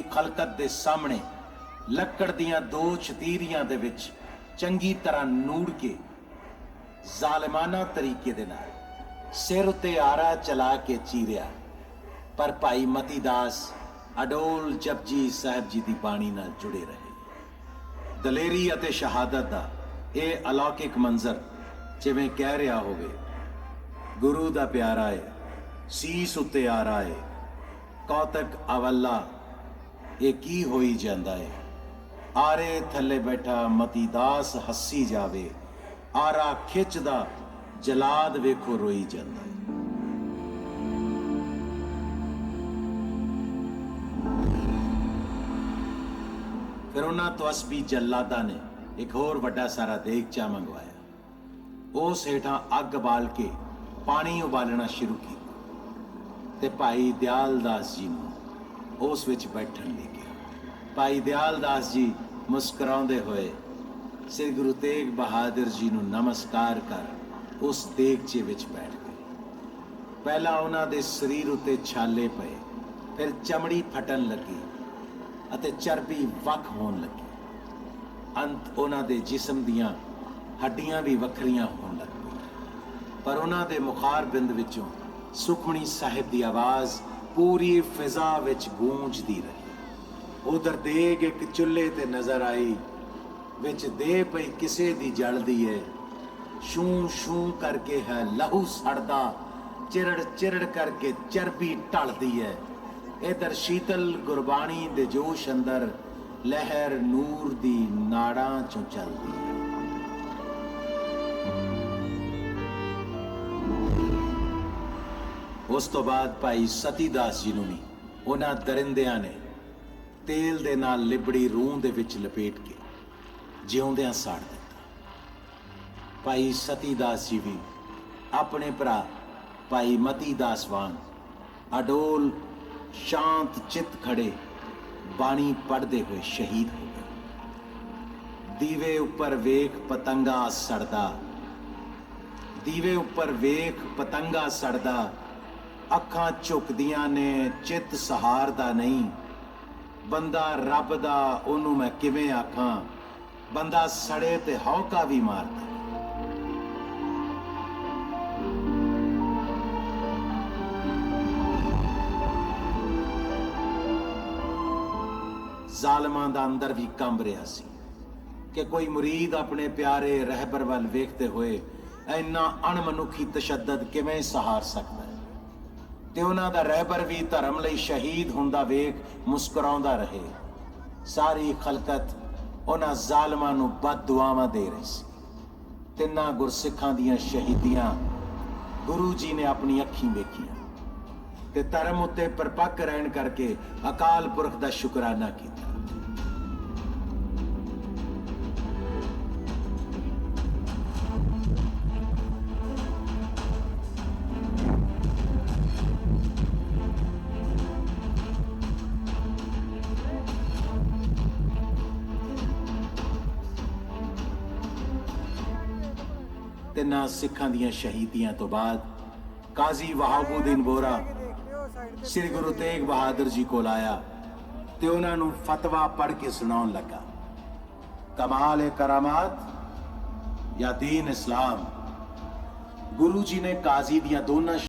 ਪੂਰੀ ਖਲਕਤ ਦੇ ਸਾਹਮਣੇ ਲੱਕੜ ਦੀਆਂ ਦੋ ਛਤੀਰੀਆਂ ਦੇ ਵਿੱਚ ਚੰਗੀ ਤਰ੍ਹਾਂ ਨੂੜ ਕੇ ਜ਼ਾਲਿਮਾਨਾ ਤਰੀਕੇ ਦੇ ਨਾਲ ਸਿਰ ਉੱਤੇ ਆਰਾ ਚਲਾ ਕੇ ਚੀਰਿਆ। ਪਰ ਭਾਈ ਮਤੀ ਅਡੋਲ ਜਪਜੀ ਸਾਹਿਬ ਜੀ ਦੀ ਬਾਣੀ ਨਾਲ ਜੁੜੇ ਰਹੇ। ਦਲੇਰੀ ਅਤੇ ਸ਼ਹਾਦਤ ਦਾ ਇਹ ਅਲੌਕਿਕ ਮੰਜ਼ਰ ਜਿਵੇਂ ਕਹਿ ਰਿਹਾ ਹੋਵੇ, ਗੁਰੂ ਦਾ ਪਿਆਰਾ ਹੈ ਸੀਸ ਉੱਤੇ ਆਰਾ ਰਹਾ ਹੈ ਕੌਤਕ ਅਵੱਲਾ ਇਹ ਕੀ ਹੋਈ ਜਾਂਦਾ ਏ? ਆਰੇ ਥੱਲੇ ਬੈਠਾ ਮਤੀ ਦਾਸ ਹੱਸੀ ਜਾਵੇ, ਆਰਾ ਖਿੱਚਦਾ, ਜਲਾਦ ਵੇਖੋ ਰੋਈ ਜਾਂਦਾ ਏ। ਫਿਰ ਉਹਨਾਂ ਤੋਂ ਅਸਬੀ ਜੱਲਾਦਾਂ ਨੇ ਇੱਕ ਹੋਰ ਵੱਡਾ ਸਾਰਾ ਦੇਗਚਾ ਮੰਗਵਾਇਆ। ਉਸ ਹੇਠਾਂ ਅੱਗ ਬਾਲ ਕੇ ਪਾਣੀ ਉਬਾਲਣਾ ਸ਼ੁਰੂ ਕੀਤਾ ਤੇ ਭਾਈ ਦਿਆਲ ਦਾਸ ਜੀ ਨੂੰ ਉਸ ਵਿੱਚ ਬੈਠਣ ਲਈ ਕਿਹਾ। ਭਾਈ ਦਿਆਲ ਦਾਸ ਜੀ ਮੁਸਕਰਾਉਂਦੇ ਹੋਏ ਸ੍ਰੀ ਗੁਰੂ ਤੇਗ ਬਹਾਦਰ ਜੀ ਨੂੰ ਨਮਸਕਾਰ ਕਰ ਉਸ ਦੇਗਚੇ ਵਿੱਚ ਬੈਠ ਗਏ। ਪਹਿਲਾਂ ਉਹਨਾਂ ਦੇ ਸਰੀਰ ਉੱਤੇ ਛਾਲੇ ਪਏ, ਫਿਰ ਚਮੜੀ ਫਟਣ ਲੱਗੀ ਅਤੇ ਚਰਬੀ ਵੱਖ ਹੋਣ ਲੱਗੀ। ਅੰਤ ਉਹਨਾਂ ਦੇ ਜਿਸਮ ਦੀਆਂ ਹੱਡੀਆਂ ਵੀ ਵੱਖਰੀਆਂ ਹੋਣ ਲੱਗ ਪਈਆਂ। ਪਰ ਉਹਨਾਂ ਦੇ ਮੁਖਾਰ ਬਿੰਦ ਵਿੱਚੋਂ ਸੁਖਮਣੀ ਸਾਹਿਬ ਦੀ ਆਵਾਜ਼ ਪੂਰੀ ਫਿਜ਼ਾ ਵਿੱਚ ਗੂੰਜਦੀ ਰਹੀ। ਉਧਰ ਦੇਗ ਇੱਕ ਚੁੱਲ੍ਹੇ ਤੇ ਨਜ਼ਰ ਆਈ, ਵਿੱਚ ਦੇ ਪਈ ਕਿਸੇ ਦੀ ਜਲਦੀ ਏ। ਸ਼ੂ ਸ਼ੂ ਕਰਕੇ ਹੈ ਲਹੂ ਸੜਦਾ, ਚਿਰੜ ਚਿਰੜ ਕਰਕੇ ਚਰਬੀ ਢਲਦੀ ਹੈ ਇਧਰ ਸ਼ੀਤਲ ਗੁਰਬਾਣੀ ਦੇ ਜੋਸ਼ ਅੰਦਰ ਲਹਿਰ ਨੂਰ ਦੀ ਨਾੜਾਂ ਚੋਂ ਚੱਲਦੀ ਹੈ ਉਸ ਤੋਂ ਬਾਅਦ ਭਾਈ ਸਤੀਦਾਸ ਜੀ ਨੂੰ ਵੀ, ਉਹਨਾਂ ਦਰਿੰਦਿਆਂ ਨੇ ਤੇਲ ਦੇ ਨਾਲ ਲਿਬੜੀ ਰੂਹ ਦੇ ਵਿੱਚ ਲਪੇਟ ਕੇ ਜਿਉਂਦਿਆਂ ਸਾੜ ਦਿੱਤਾ। ਭਾਈ ਸਤੀਦਾਸ ਜੀ ਵੀ ਆਪਣੇ ਭਰਾ ਭਾਈ ਮਤੀ ਦਾਸ ਵਾਂਗ ਅਡੋਲ ਸ਼ਾਂਤ ਚਿੱਤ ਖੜੇ ਬਾਣੀ ਪੜ੍ਹਦੇ ਹੋਏ ਸ਼ਹੀਦ ਹੋ ਗਏ। ਦੀਵੇ ਉੱਪਰ ਵੇਖ ਪਤੰਗਾ ਸੜਦਾ, ਦੀਵੇ ਉੱਪਰ ਵੇਖ ਪਤੰਗਾ ਸੜਦਾ ਅੱਖਾਂ ਝੁਕਦੀਆਂ ਨੇ, ਚਿੱਤ ਸਹਾਰਦਾ ਨਹੀਂ। ਬੰਦਾ ਰੱਬ ਦਾ, ਉਹਨੂੰ ਮੈਂ ਕਿਵੇਂ ਆਖਾਂ? ਬੰਦਾ ਸੜੇ ਤੇ ਹੌਕਾ ਵੀ ਮਾਰਦਾ। ਜ਼ਾਲਮਾਂ ਦਾ ਅੰਦਰ ਵੀ ਕੰਬ ਰਿਹਾ ਸੀ ਕਿ ਕੋਈ ਮੁਰੀਦ ਆਪਣੇ ਪਿਆਰੇ ਰਹਿਬਰ ਵੱਲ ਵੇਖਦੇ ਹੋਏ ਇੰਨਾ ਅਣਮਨੁੱਖੀ ਤਸ਼ੱਦਦ ਕਿਵੇਂ ਸਹਾਰ ਸਕਦਾ ਹੈ? ਤੇ ਉਹਨਾਂ ਦਾ ਰਹਿਬਰ ਵੀ ਧਰਮ ਲਈ ਸ਼ਹੀਦ ਹੁੰਦਾ ਵੇਖ ਮੁਸਕਰਾਉਂਦਾ ਰਹੇ। ਸਾਰੀ ਖਲਕਤ ਉਹਨਾਂ ਜ਼ਾਲਮਾਂ ਨੂੰ ਬਦਦੁਆਵਾਂ ਦੇ ਰਹੀ ਸੀ। ਤਿੰਨਾਂ ਗੁਰਸਿੱਖਾਂ ਦੀਆਂ ਸ਼ਹੀਦੀਆਂ ਗੁਰੂ ਜੀ ਨੇ ਆਪਣੀ ਅੱਖੀਂ ਵੇਖੀਆਂ ਤੇ ਧਰਮ ਉੱਤੇ ਪਰਪੱਕ ਰਹਿਣ ਕਰਕੇ ਅਕਾਲ ਪੁਰਖ ਦਾ ਸ਼ੁਕਰਾਨਾ ਕੀਤਾ। ਤਿੰਨਾਂ ਸਿੱਖਾਂ ਦੀਆਂ ਸ਼ਹੀਦੀਆਂ ਤੋਂ ਬਾਅਦ ਕਾਜ਼ੀ ਵਹਾਬੁਦੀਨ ਬੋਰਾ ਸ੍ਰੀ ਗੁਰੂ ਤੇਗ ਬਹਾਦਰ ਜੀ ਕੋਲ ਆਇਆ ਤੇ ਉਹਨਾਂ ਨੂੰ ਫਤਵਾ ਪੜ੍ਹ ਕੇ ਸੁਣਾਉਣ ਲੱਗਾ। ਕਮਾਲ ਏ ਕਰਾਮਾਤ ਜਾਂ ਦੀਨ ਇਸਲਾਮ। ਗੁਰੂ ਜੀ ਨੇ ਕਾਜ਼ੀ ਦੀਆਂ ਦੋਨਾਂ